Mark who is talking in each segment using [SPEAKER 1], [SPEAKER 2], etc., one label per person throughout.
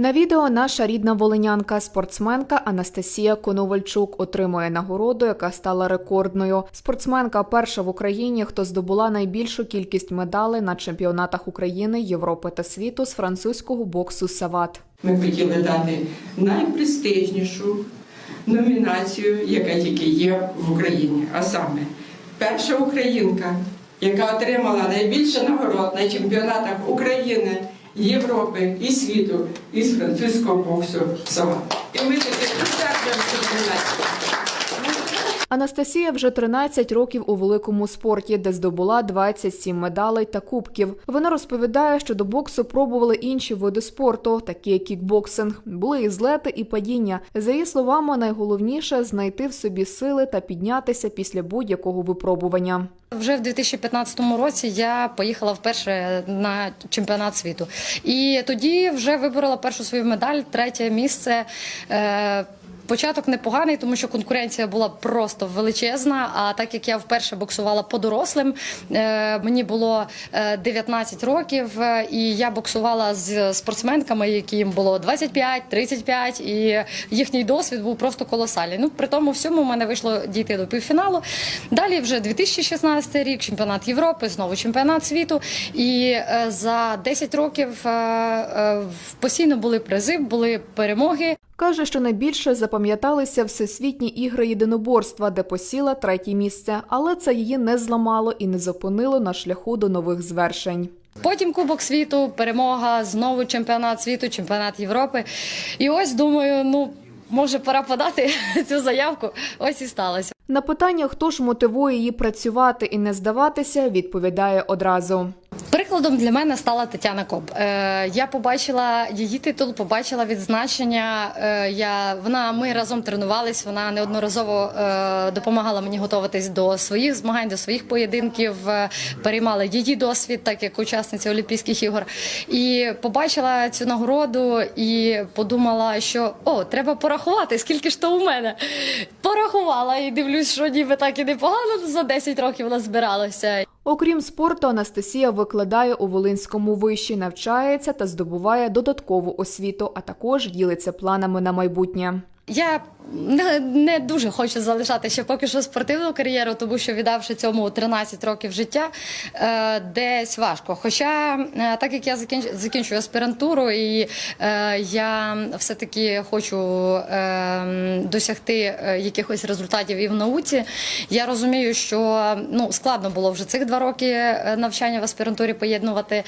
[SPEAKER 1] На відео наша рідна волинянка, спортсменка Анастасія Коновальчук отримує нагороду, яка стала рекордною. Спортсменка перша в Україні, хто здобула найбільшу кількість медалей на чемпіонатах України, Європи та світу з французького боксу Сават.
[SPEAKER 2] Ми хотіли дати найпрестижнішу номінацію, яка тільки є в Україні. А саме перша українка, яка отримала найбільше нагород на чемпіонатах України, Європи і світу із французького боксу Сова. І ми цю номінацію.
[SPEAKER 1] Анастасія вже 13 років у великому спорті, де здобула 27 медалей та кубків. Вона розповідає, що до боксу пробували інші види спорту, такі як кікбоксинг. Були і злети, і падіння. За її словами, найголовніше знайти в собі сили та піднятися після будь-якого випробування.
[SPEAKER 3] Вже в 2015 році я поїхала вперше на чемпіонат світу, і тоді вже виборола першу свою медаль, третє місце. Е, Початок непоганий, тому що конкуренція була просто величезна. А так як я вперше боксувала по дорослим, е, мені було е, 19 років, е, і я боксувала з спортсменками, яким було 25, 35, і їхній досвід був просто колосальний. Ну при тому всьому в мене вийшло дійти до півфіналу. Далі вже 2016 рік, чемпіонат Європи, знову чемпіонат світу. І е, за 10 років е, е, постійно були призи, були перемоги.
[SPEAKER 1] Каже, що найбільше запам'яталися всесвітні ігри єдиноборства, де посіла третє місце, але це її не зламало і не зупинило на шляху до нових звершень.
[SPEAKER 3] Потім Кубок світу, перемога, знову чемпіонат світу, чемпіонат Європи. І ось думаю, ну може пора подати цю заявку. Ось і сталося.
[SPEAKER 1] На питання, хто ж мотивує її працювати і не здаватися, відповідає одразу.
[SPEAKER 3] Прикладом для мене стала Тетяна Коб. Е, я побачила її титул, побачила відзначення. Е, я вона ми разом тренувались. Вона неодноразово е, допомагала мені готуватись до своїх змагань, до своїх поєдинків. Е, переймала її досвід, так як учасниця Олімпійських ігор. І побачила цю нагороду і подумала, що о, треба порахувати, скільки ж то у мене. Порахувала і дивлюсь, що ніби так і непогано за 10 років вона збиралася.
[SPEAKER 1] Окрім спорту, Анастасія викладає у Волинському виші, навчається та здобуває додаткову освіту, а також ділиться планами на майбутнє.
[SPEAKER 3] Я не, дуже хочу залишати ще поки що спортивну кар'єру, тому що віддавши цьому 13 років життя, е, десь важко. Хоча, е, так як я закінчую аспірантуру, і е, я все-таки хочу досягти якихось результатів і в науці, я розумію, що ну, складно було вже цих два роки навчання в аспірантурі поєднувати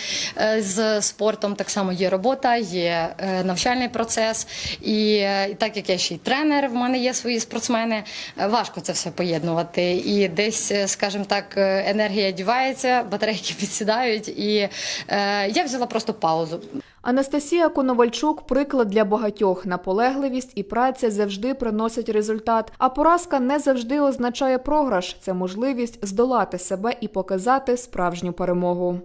[SPEAKER 3] з спортом. Так само є робота, є навчальний процес. І так як я ще й тренер, в мене є свої спортсмени, е, важко це все поєднувати. І десь, е, скажімо так, е, енергія дівається, батарейки підсідають, і е, я взяла просто паузу.
[SPEAKER 1] Анастасія Коновальчук приклад для багатьох. Наполегливість і праця завжди приносять результат. А поразка не завжди означає програш. Це можливість здолати себе і показати справжню перемогу.